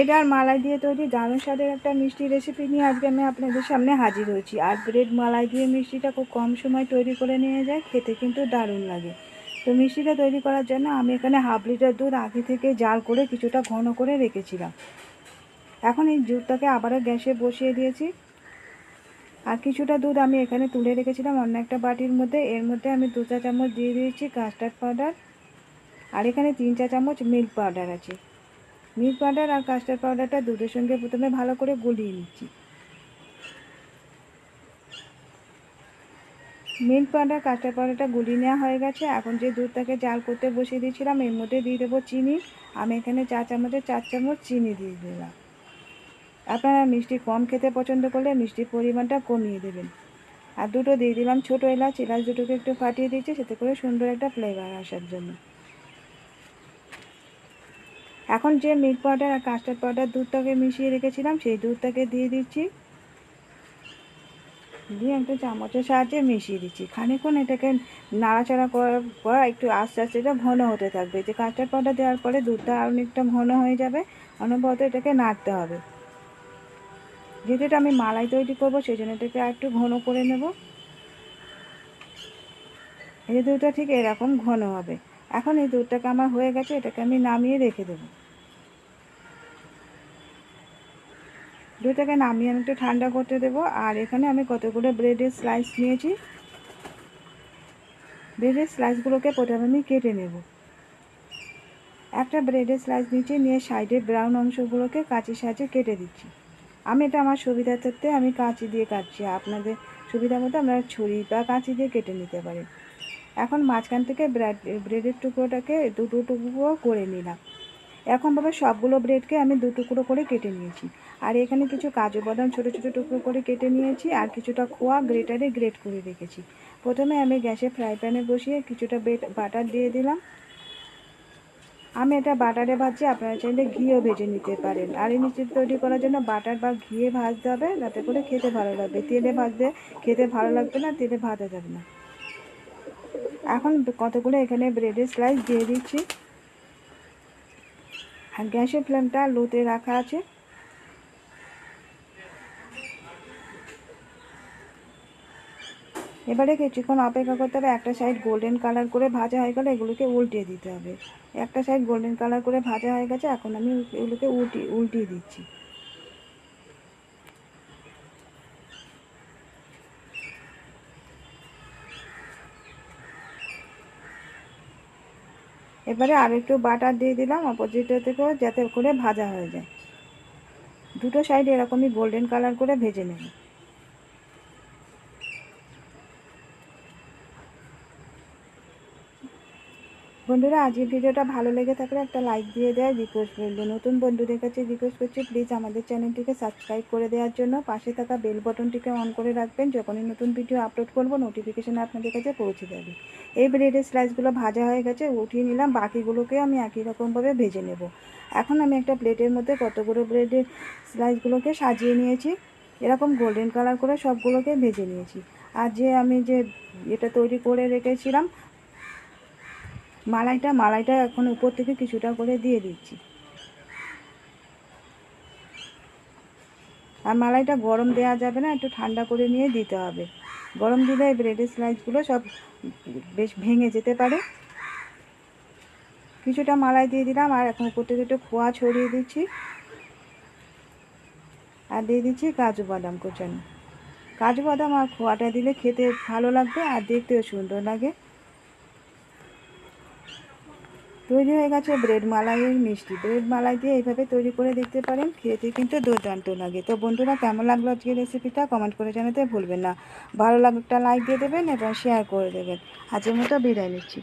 Bread আর মালাই দিয়ে তৈরি দারুণ স্বাদের একটা মিষ্টি রেসিপি নিয়ে আজকে আমি আপনাদের সামনে হাজির হয়েছি। আর ব্রেড, মালাই দিয়ে মিষ্টিটা খুব কম সময় তৈরি করে নিয়ে যায়, খেতে কিন্তু দারুণ লাগে। তো মিষ্টিটা তৈরি করার জন্য আমি এখানে হাফ লিটার দুধ আগে থেকে জাল করে কিছুটা ঘন করে রেখেছিলাম। এখন এই দুধটাকে আবারও গ্যাসে বসিয়ে দিয়েছি। আর কিছুটা দুধ আমি এখানে তুলে রেখেছিলাম অন্য একটা বাটির মধ্যে। এর মধ্যে আমি দু চা চামচ দিয়ে দিয়েছি কাস্টার্ড পাউডার। আর এখানে তিন চা চামচ মিল্ক পাউডার আছে। মিল্ক পাউডার আর কাস্টার্ড পাউডারটা দুধের সঙ্গে প্রথমে ভালো করে গুলিয়ে নিচ্ছি। মিল্ক পাউডার কাস্টার্ড পাউডারটা গুলিয়ে নেওয়া হয়ে গেছে। এখন যে দুধটাকে জাল করতে বসিয়ে দিয়েছিলাম, এর মধ্যে দিয়ে দেবো চিনি। আমি এখানে চা চামচে চার চামচ চিনি দিয়ে দিলাম। আপনারা মিষ্টি কম খেতে পছন্দ করলে মিষ্টির পরিমাণটা কমিয়ে দেবেন। আর দুটো দিয়ে দিলাম ছোটো এলাচ। এলাচ দুটোকে একটু ফাটিয়ে দিয়েছি, সেতে করে সুন্দর একটা ফ্লেভার আসার জন্য। এখন যে মিল্ক পাউডার আর কাস্টার্ড পাউডার দুধটাকে মিশিয়ে রেখেছিলাম, সেই দুধটাকে দিয়ে দিচ্ছি। দিয়ে একটু চামচের সাহায্যে মিশিয়ে দিচ্ছি। খানিক্ষণ এটাকে নাড়াচাড়া করার পর একটু আস্তে আস্তে এটা ঘন হতে থাকবে। যে কাস্টার্ড পাউডার দেওয়ার পরে দুধটা অনেকটা ঘন হয়ে যাবে, অনবরত এটাকে নাড়তে হবে। যেহেতু এটা আমি মালাই তৈরি করব, সেই জন্য এটাকে আর একটু ঘন করে নেব। এই দুধটা ঠিক এরকম ঘন হবে। এখন এই দুধটাকে আমার হয়ে গেছে, এটাকে আমি নামিয়ে রেখে দেবো। দুধটাকে নামিয়ে আমি একটু ঠান্ডা করতে দেবো। আর এখানে আমি কতগুলো ব্রেডের স্লাইস নিয়েছি। ব্রেডের স্লাইসগুলোকে প্রথমে আমি কেটে নেব। একটা ব্রেডের স্লাইস নিচে নিয়ে সাইডে ব্রাউন অংশগুলোকে কাঁচির সাহায্যে কেটে দিচ্ছি। আমি এটা আমার সুবিধার্থে আমি কাঁচি দিয়ে কাটছি। আপনাদের সুবিধা মতো আপনারা ছুরি বা কাঁচি দিয়ে কেটে নিতে পারেন এখন মাঝখান থেকে ব্রেড ব্রেডের টুকরোটাকে দুটো টুকরো করে নিলাম। এরকমভাবে সবগুলো ব্রেডকে আমি দু টুকরো করে কেটে নিয়েছি। আর এখানে কিছু কাজু বাদাম ছোটো ছোটো টুকরো করে কেটে নিয়েছি আর কিছুটা খোয়া গ্রেটারে গ্রেট করে রেখেছি। প্রথমে আমি গ্যাসে ফ্রাই প্যানে বসিয়ে কিছুটা বেট বাটার দিয়ে দিলাম। আমি এটা বাটারে ভাজছি, আপনারা চাইলে ঘিও ভেজে নিতে পারেন। আর এই মিষ্টি তৈরি করার জন্য বাটার বা ঘিয়ে ভাজতে হবে, যাতে করে খেতে ভালো লাগবে তেলে ভাজলে খেতে ভালো লাগবে না, তেলে ভাজা যাবে না। এখন কতগুলো এখানে ব্রেডের স্লাইস দিয়ে দিচ্ছি। আর গ্যাসের ফ্লেমটা লোতে রাখা আছে। এবারে কিছুক্ষণ অপেক্ষা করতে হবে, একটা সাইড গোল্ডেন কালার করে ভাজা হয়ে গেলে এগুলোকে উল্টিয়ে দিতে হবে। একটা সাইড গোল্ডেন কালার করে ভাজা হয়ে গেছে, এখন আমি এগুলোকে উল্টি, উল্টিয়ে দিচ্ছি। এবারে আর একটু বাটার দিয়ে দিলাম অপোজিটের থেকেও যাতে করে ভাজা হয়ে যায়। দুটো সাইড এরকমই গোল্ডেন কালার করে ভেজে নেব। বন্ধুরা, আজকের ভিডিওটা ভালো লেগে থাকলে একটা লাইক দিয়ে দেয়। রিকোয়েস্ট করল নতুন বন্ধুদের কাছে রিকোয়েস্ট করছি প্লিজ আমাদের চ্যানেলটিকে সাবস্ক্রাইব করে দেওয়ার জন্য। পাশে থাকা বেল বটনটিকে অন করে রাখবেন। যখনই নতুন ভিডিও আপলোড করব নোটিফিকেশান আপনাদের কাছে পৌঁছে যাবে। এই ব্রেডের স্লাইসগুলো ভাজা হয়ে গেছে, উঠিয়ে নিলাম। বাকিগুলোকে আমি একই রকমভাবে ভেজে নেব। এখন আমি একটা প্লেটের মধ্যে কতগুলো ব্রেডের স্লাইসগুলোকে সাজিয়ে নিয়েছি। এরকম গোল্ডেন কালার করে সবগুলোকে ভেজে নিয়েছি। আর যে আমি যে এটা তৈরি করে রেখেছিলাম মালাইটা মালাইটা এখন উপর থেকে কিছুটা করে দিয়ে দিচ্ছি। আর মালাইটা গরম দেওয়া যাবে না, একটু ঠান্ডা করে নিয়ে দিতে হবে। গরম দিলে ব্রেডের স্লাইসগুলো সব বেশ ভেঙে যেতে পারে। কিছুটা মালাই দিয়ে দিলাম, আর এখন উপর থেকে একটু খোয়া ছড়িয়ে দিচ্ছি। আর দিয়ে দিচ্ছি কাজু বাদাম কোচানো। কাজু বাদাম আর খোয়াটা দিলে খেতে ভালো লাগবে আর দেখতেও সুন্দর লাগে। তৈরি হয়ে গেছে ব্রেড মালাইয়ের মিষ্টি। ব্রেড মালাই দিয়ে এইভাবে তৈরি করে দেখতে পারেন, খেতে কিন্তু দুর্দান্ত লাগে। তো বন্ধুরা, কেমন লাগল আজকের রেসিপিটা কমেন্ট করে জানাতে ভুলবেন না। ভালো লাগলে একটা লাইক দিয়ে দেবেন এবং শেয়ার করে দেবেন। আজের মতো বিদায় নিচ্ছি।